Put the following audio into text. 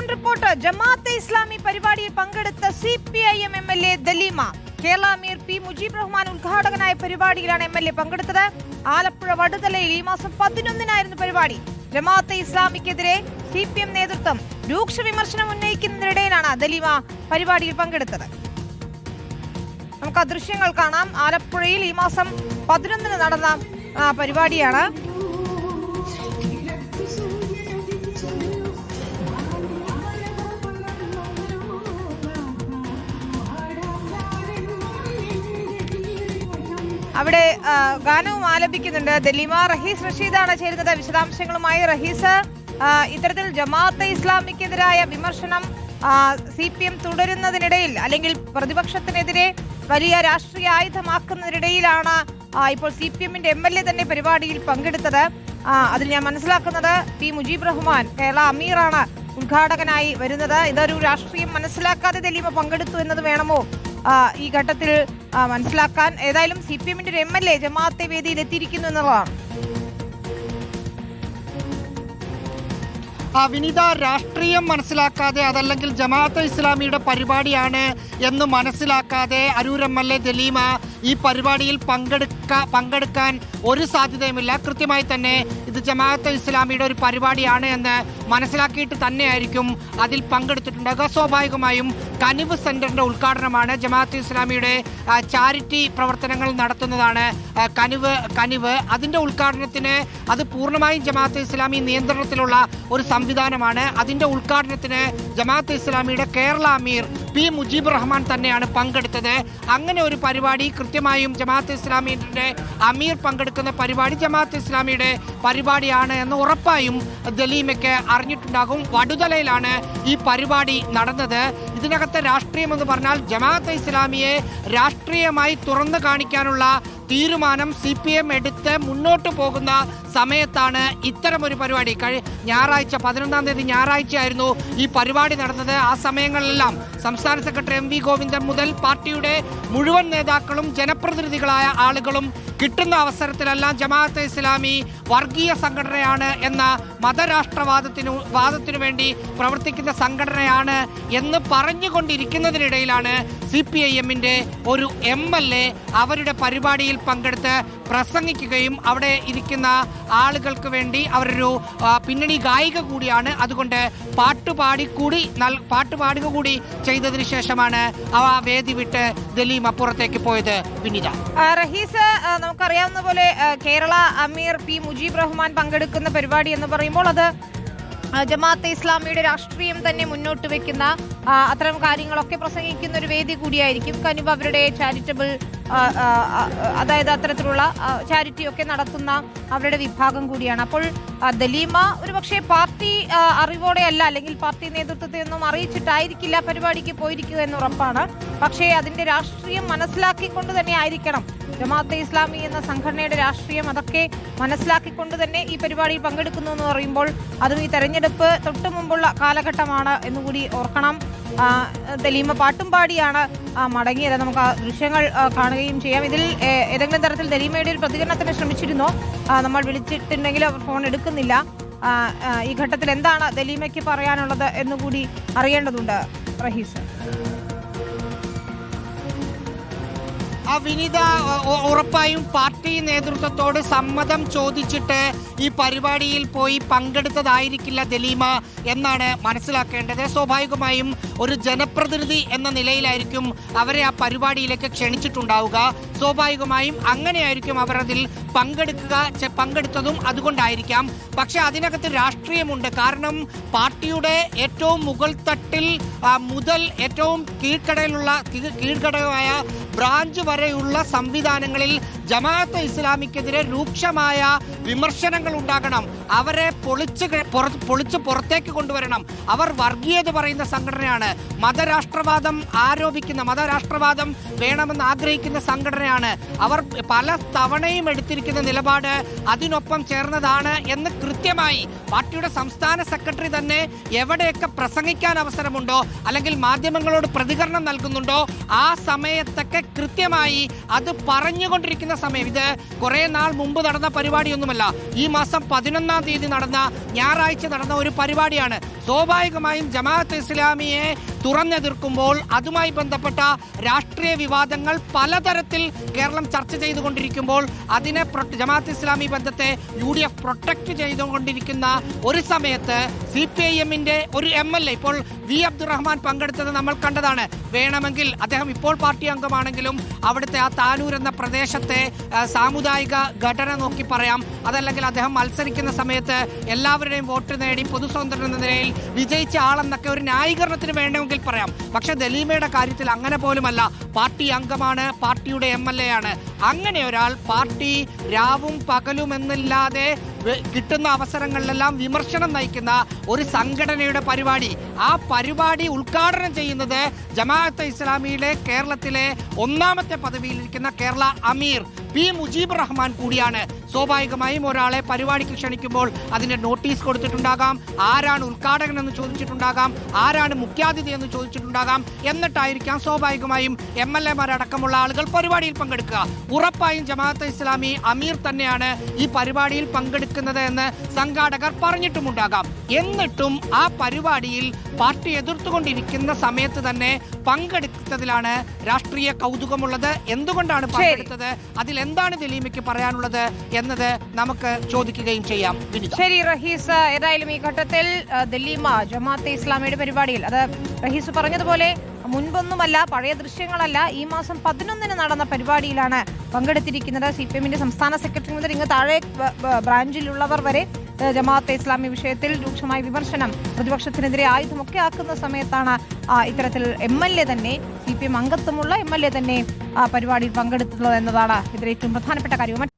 Ground report. Jamaat-e Islami പരിപാടിയിൽ പങ്കെടുത്ത C P I M M L A Dalima. Kerala Ameer P Mujeeb Rahman ഉദ്ഘാടകനായ പരിപാടിയിലാണ് M L A പങ്കെടുത്തത്. ആലപ്പുഴ വടുതലയിൽ ഈ മാസം പതിനൊന്നിനായിരുന്നു പരിപാടി. ജമാഅത്തെ ഇസ്ലാമിക്കെതിരെ സി പി എം നേതൃത്വം രൂക്ഷ വിമർശനം ഉന്നയിക്കുന്നതിനിടയിലാണ് ദലീമ പരിപാടിയിൽ പങ്കെടുത്തത്. നമുക്ക് ആ ദൃശ്യങ്ങൾ കാണാം. ആലപ്പുഴയിൽ ഈ മാസം പതിനൊന്നിന് നടന്ന പരിപാടിയാണ്. അവിടെ ഗാനവും ആലപിക്കുന്നുണ്ട്. ദലീമ റഹീസ് റഷീദാണ് ചേരുന്നത് വിശദാംശങ്ങളുമായി. റഹീസ് ഇത്തരത്തിൽ ജമാഅത്തെ ഇസ്ലാമിക്കെതിരായ വിമർശനം സി പി എം തുടരുന്നതിനിടയിൽ അല്ലെങ്കിൽ പ്രതിപക്ഷത്തിനെതിരെ വലിയ രാഷ്ട്രീയ ആയുധമാക്കുന്നതിനിടയിലാണ് ഇപ്പോൾ സി പി എമ്മിന്റെ എം എൽ എ തന്നെ പരിപാടിയിൽ പങ്കെടുത്തത്. അതിൽ ഞാൻ മനസ്സിലാക്കുന്നത് പി മുജീബ് റഹ്മാൻ കേരള അമീറാണ് ഉദ്ഘാടകനായി വരുന്നത്. ഇതൊരു രാഷ്ട്രീയം മനസ്സിലാക്കാതെ തെളിയുമ്പോൾ പങ്കെടുത്തു എന്നത് വേണമോ? ഈ ഘട്ടത്തിൽ മനസ്സിലാക്കാൻ. ഏതായാലും സി പി എമ്മിന്റെ ഒരു എം എൽ എ ജമാഅത്തെ വേദിയിൽ എത്തിയിരിക്കുന്നു എന്നുള്ളതാണ്. വിനിത രാഷ്ട്രീയം മനസ്സിലാക്കാതെ അതല്ലെങ്കിൽ ജമാഅത്തെ ഇസ്ലാമിയുടെ പരിപാടിയാണ് എന്ന് മനസ്സിലാക്കാതെ Aroor M L A Dalima ഈ പരിപാടിയിൽ പങ്കെടുക്ക പങ്കെടുക്കാൻ ഒരു സാധ്യതയുമില്ല. കൃത്യമായി തന്നെ ഇത് ജമാഅത്ത് ഇസ്ലാമിയുടെ ഒരു പരിപാടിയാണ് എന്ന് മനസ്സിലാക്കിയിട്ട് തന്നെയായിരിക്കും അതിൽ പങ്കെടുത്തിട്ടുണ്ടാകുക സ്വാഭാവികമായും കനിവ് സെന്ററിന്റെ ഉദ്ഘാടനമാണ് ജമാഅത്ത് ഇസ്ലാമിയുടെ ചാരിറ്റി പ്രവർത്തനങ്ങൾ നടത്തുന്നതാണ് കനിവ് കനിവ്. അതിന്റെ ഉദ്ഘാടനത്തിന് അത് പൂർണമായും ജമാഅത്ത് ഇസ്ലാമി നിയന്ത്രണത്തിലുള്ള ഒരു സംവിധാനമാണ്. അതിന്റെ ഉദ്ഘാടനത്തിന് ജമാഅത്ത് ഇസ്ലാമിയുടെ കേരള അമീർ പി മുജീബ് റഹ്മാൻ തന്നെയാണ് പങ്കെടുത്തത്. അങ്ങനെ ഒരു പരിപാടി കൃത്യമായും ജമാഅത്ത് ഇസ്ലാമിയുടെ അമീർ പങ്കെടുക്കുന്ന പരിപാടി ജമാഅത്ത് ഇസ്ലാമിയുടെ പരിപാടിയാണ് എന്ന് ഉറപ്പായും ദലീമയ്ക്ക് അറിഞ്ഞിട്ടുണ്ടാകും. വടുതലയിലാണ് ഈ പരിപാടി നടന്നത്. ഇതിനകത്തെ രാഷ്ട്രീയം എന്ന് പറഞ്ഞാൽ ജമാഅത്ത് ഇസ്ലാമിയെ രാഷ്ട്രീയമായി തുറന്നു കാണിക്കാനുള്ള തീരുമാനം സി പി എം എടുത്ത് മുന്നോട്ട് പോകുന്ന സമയത്താണ് ഇത്തരമൊരു പരിപാടി. കഴി ഞായറാഴ്ച പതിനൊന്നാം തീയതി ഞായറാഴ്ച ആയിരുന്നു ഈ പരിപാടി നടന്നത്. ആ സമയങ്ങളിലെല്ലാം സംസ്ഥാന സെക്രട്ടറി എം വി ഗോവിന്ദൻ മുതൽ പാർട്ടിയുടെ മുഴുവൻ നേതാക്കളും ജനപ്രതിനിധികളായ ആളുകളും കിട്ടുന്ന അവസരത്തിലെല്ലാം ജമാഅത്തെ ഇസ്ലാമി വർഗീയ സംഘടനയാണ് എന്ന മതരാഷ്ട്രവാദത്തിനു വാദത്തിനു വേണ്ടി പ്രവർത്തിക്കുന്ന സംഘടനയാണ് എന്ന് പറഞ്ഞുകൊണ്ടിരിക്കുന്നതിനിടയിലാണ് സി പി ഐ എമ്മിന്റെ ഒരു എം എൽ എ അവരുടെ പരിപാടിയിൽ പങ്കെടുത്ത് പ്രസംഗിക്കുകയും അവിടെ ഇരിക്കുന്ന ആളുകൾക്ക് വേണ്ടി അവരൊരു പിന്നണി ഗായിക കൂടിയാണ്. അതുകൊണ്ട് പാട്ടുപാടി കൂടി നൽ പാട്ടുപാടുക കൂടി ചെയ്തതിനു ശേഷമാണ് അവ വേദി വിട്ട് ദലീം അപ്പുറത്തേക്ക് പോയത് വിനിത. ആ, റഹീസ് നമുക്കറിയാവുന്ന പോലെ കേരള അമീർ പി മുജീബ് റഹ്മാൻ പങ്കെടുക്കുന്ന പരിപാടി എന്ന് പറയുമ്പോൾ അത് ആ, ജമാഅത്തെ ഇസ്ലാമിയുടെ രാഷ്ട്രീയം തന്നെ മുന്നോട്ട് വെക്കുന്ന ആ, അത്തരം കാര്യങ്ങളൊക്കെ പ്രസംഗിക്കുന്ന ഒരു വേദി കൂടിയായിരിക്കും. കനിവ് അവരുടെ ചാരിറ്റബിൾ ആ, ആ, ആ, അതായത് അത്തരത്തിലുള്ള ചാരിറ്റി ഒക്കെ നടത്തുന്ന അവരുടെ വിഭാഗം കൂടിയാണ്. അപ്പോൾ ദലീമ ഒരു പക്ഷേ പാർട്ടി അറിവോടെ അറിവോടെയല്ല അല്ലെങ്കിൽ പാർട്ടി നേതൃത്വത്തെ ഒന്നും അറിയിച്ചിട്ടായിരിക്കില്ല പരിപാടിക്ക് പോയിരിക്കുക എന്ന് ഉറപ്പാണ്. പക്ഷേ അതിന്റെ രാഷ്ട്രീയം മനസ്സിലാക്കിക്കൊണ്ട് തന്നെ ആയിരിക്കണം ജമാഅത്തെ ഇസ്ലാമി എന്ന സംഘടനയുടെ രാഷ്ട്രീയം അതൊക്കെ മനസ്സിലാക്കിക്കൊണ്ട് തന്നെ ഈ പരിപാടിയിൽ പങ്കെടുക്കുന്നു എന്ന് പറയുമ്പോൾ അതും ഈ തെരഞ്ഞെടുപ്പ് തൊട്ടു മുമ്പുള്ള കാലഘട്ടമാണ് എന്നുകൂടി ഓർക്കണം. തെലീമ പാട്ടും പാടിയാണ് മടങ്ങിയത്. നമുക്ക് ആ ദൃശ്യങ്ങൾ കാണുകയും ചെയ്യാം. ഇതിൽ ഏതെങ്കിലും തരത്തിൽ ദലീമയുടെ ഒരു പ്രതികരണത്തിന് ശ്രമിച്ചിരുന്നോ? നമ്മൾ വിളിച്ചിട്ടുണ്ടെങ്കിൽ അവർ ഫോൺ എടുക്കുന്നില്ല. ഈ ഘട്ടത്തിൽ എന്താണ് ദലീമയ്ക്ക് പറയാനുള്ളത് എന്നുകൂടി അറിയേണ്ടതുണ്ട്. റഹീസ്. വിനിത ഉറപ്പായും പാർട്ടി നേതൃത്വത്തോട് സമ്മതം ചോദിച്ചിട്ട് ഈ പരിപാടിയിൽ പോയി പങ്കെടുത്തതായിരിക്കില്ല ദലീമ എന്നാണ് മനസ്സിലാക്കേണ്ടത്. സ്വാഭാവികമായും ഒരു ജനപ്രതിനിധി എന്ന നിലയിലായിരിക്കും അവരെ ആ പരിപാടിയിലേക്ക് ക്ഷണിച്ചിട്ടുണ്ടാവുക. സ്വാഭാവികമായും അങ്ങനെയായിരിക്കും അവർ അതിൽ പങ്കെടുക്കുക പങ്കെടുത്തതും അതുകൊണ്ടായിരിക്കാം. പക്ഷെ അതിനകത്ത് രാഷ്ട്രീയമുണ്ട്. കാരണം പാർട്ടിയുടെ ഏറ്റവും മുകൾ തട്ടിൽ മുതൽ ഏറ്റവും കീഴ്ക്കടയിലുള്ള കീഴ്- കീഴ്ഘടകമായ ബ്രാഞ്ച് വരെയുള്ള സംവിധാനങ്ങളിൽ ജമാഅത്തെ ഇസ്ലാമിക്കെതിരെ രൂക്ഷമായ വിമർശനങ്ങൾ ഉണ്ടാകണം. അവരെ പൊളിച്ച് പൊളിച്ച് പുറത്തേക്ക് കൊണ്ടുവരണം. അവർ വർഗീയത പറയുന്ന സംഘടനയാണ്. മതരാഷ്ട്രവാദം ആരോപിക്കുന്ന മതരാഷ്ട്രവാദം വേണമെന്ന് ആഗ്രഹിക്കുന്ന സംഘടനയാണ്. അവർ പല തവണയും എടുത്തിരിക്കുന്ന നിലപാട് അതിനൊപ്പം ചേർന്നതാണ് എന്ന് കൃത്യമായി പാർട്ടിയുടെ സംസ്ഥാന സെക്രട്ടറി തന്നെ എവിടെയൊക്കെ പ്രസംഗിക്കാൻ അവസരമുണ്ടോ അല്ലെങ്കിൽ മാധ്യമങ്ങളോട് പ്രതികരണം നൽകുന്നുണ്ടോ ആ സമയത്തൊക്കെ കൃത്യമായി അത് പറഞ്ഞുകൊണ്ടിരിക്കുന്ന സമയം. ഇത് കുറേ നാൾ മുമ്പ് നടന്ന പരിപാടിയൊന്നുമല്ല. ഈ മാസം പതിനൊന്നാം തീയതി നടന്ന ഞായറാഴ്ച നടന്ന ഒരു പരിപാടിയാണ്. സ്വാഭാവികമായും ജമാഅത്ത് ഇസ്ലാമിയെ തുറന്നെതിർക്കുമ്പോൾ അതുമായി ബന്ധപ്പെട്ട രാഷ്ട്രീയ വിവാദങ്ങൾ പലതരത്തിൽ കേരളം ചർച്ച ചെയ്തുകൊണ്ടിരിക്കുമ്പോൾ അതിനെ ജമാഅത്ത് ഇസ്ലാമി ബന്ധത്തെ യു ഡി എഫ് പ്രൊട്ടക്ട് ചെയ്തുകൊണ്ടിരിക്കുന്ന ഒരു സമയത്ത് സി പി ഐ എമ്മിന്റെ ഒരു എം എൽ എ ഇപ്പോൾ വി അബ്ദുറഹ്മാൻ പങ്കെടുത്തത് നമ്മൾ കണ്ടതാണ്. വേണമെങ്കിൽ അദ്ദേഹം ഇപ്പോൾ പാർട്ടി അംഗമാണെങ്കിലും അവിടുത്തെ ആ താനൂർ എന്ന പ്രദേശത്തെ സാമുദായിക ഘടന നോക്കി പറയാം. അതല്ലെങ്കിൽ അദ്ദേഹം മത്സരിക്കുന്ന സമയത്ത് എല്ലാവരുടെയും വോട്ട് നേടി പൊതുസ്വതന്ത്രം എന്ന നിലയിൽ വിജയിച്ച ആളെന്നൊക്കെ ഒരു ന്യായീകരണത്തിന് വേണമെങ്കിൽ പറയാം. പക്ഷെ ദലീമയുടെ കാര്യത്തിൽ അങ്ങനെ പോലുമല്ല. പാർട്ടി അംഗമാണ് പാർട്ടിയുടെ എം എൽ എ ആണ്. അങ്ങനെ ഒരാൾ പാർട്ടി രാവും പകലും എന്നില്ലാതെ കിട്ടുന്ന അവസരങ്ങളിലെല്ലാം വിമർശനം നയിക്കുന്ന ഒരു സംഘടനയുടെ പരിപാടി. ആ പരിപാടി ഉദ്ഘാടനം ചെയ്യുന്നത് ജമാഅത്ത് ഇസ്ലാമിയിലെ കേരളത്തിലെ ഒന്നാമത്തെ പദവിയിലിരിക്കുന്ന കേരള അമീർ. പി മുജീബ് റഹ്മാൻ കൂടിയാണ്. സ്വാഭാവികമായും ഒരാളെ പരിപാടിക്ക് ക്ഷണിക്കുമ്പോൾ അതിന്റെ നോട്ടീസ് കൊടുത്തിട്ടുണ്ടാകാം. ആരാണ് ഉദ്ഘാടകൻ എന്ന് ചോദിച്ചിട്ടുണ്ടാകാം. ആരാണ് മുഖ്യാതിഥി എന്ന് ചോദിച്ചിട്ടുണ്ടാകാം. എന്നിട്ടായിരിക്കാം സ്വാഭാവികമായും എം എൽ എമാരടക്കമുള്ള ആളുകൾ പരിപാടിയിൽ പങ്കെടുക്കുക. ഉറപ്പായും ജമാഅത്തെ ഇസ്ലാമി അമീർ തന്നെയാണ് ഈ പരിപാടിയിൽ പങ്കെടുക്കുന്നത് എന്ന് സംഘാടകർ പറഞ്ഞിട്ടുമുണ്ടാകാം. എന്നിട്ടും ആ പരിപാടിയിൽ പാർട്ടി എതിർത്തുകൊണ്ടിരിക്കുന്ന സമയത്ത് തന്നെ പങ്കെടുത്തതിലാണ് രാഷ്ട്രീയ കൗതുകമുള്ളത്. എന്തുകൊണ്ടാണ് പങ്കെടുത്തത്? അതിൽ എന്താണ് ദിലീമയ്ക്ക് പറയാനുള്ളത് എന്നത് നമുക്ക് ചോദിക്കുകയും ചെയ്യാം. ശരി റഹീസ്. ഏതായാലും ഈ ഘട്ടത്തിൽ ദിലീമ ജമാഅത്ത് ഇസ്ലാമിയുടെ പരിപാടിയിൽ അത് റഹീസ് പറഞ്ഞതുപോലെ മുൻപൊന്നുമല്ല പഴയ ദൃശ്യങ്ങളല്ല ഈ മാസം പതിനൊന്നിന് നടന്ന പരിപാടിയിലാണ് പങ്കെടുത്തിരിക്കുന്നത്. സി പി എമ്മിന്റെ സംസ്ഥാന സെക്രട്ടറി മുതൽ ഇങ്ങ് താഴെ ബ്രാഞ്ചിലുള്ളവർ വരെ ജമാഅത്തെ ഇസ്ലാമി വിഷയത്തിൽ രൂക്ഷമായ വിമർശനം പ്രതിപക്ഷത്തിനെതിരെ ആയുധമൊക്കെ ആക്കുന്ന സമയത്താണ് ഇത്തരത്തിൽ എം എൽ എ തന്നെ സി പി എം അംഗത്വമുള്ള എം എൽ എ തന്നെ പരിപാടിയിൽ പങ്കെടുത്തുള്ളത് എന്നതാണ് ഇതിൽ ഏറ്റവും പ്രധാനപ്പെട്ട കാര്യം.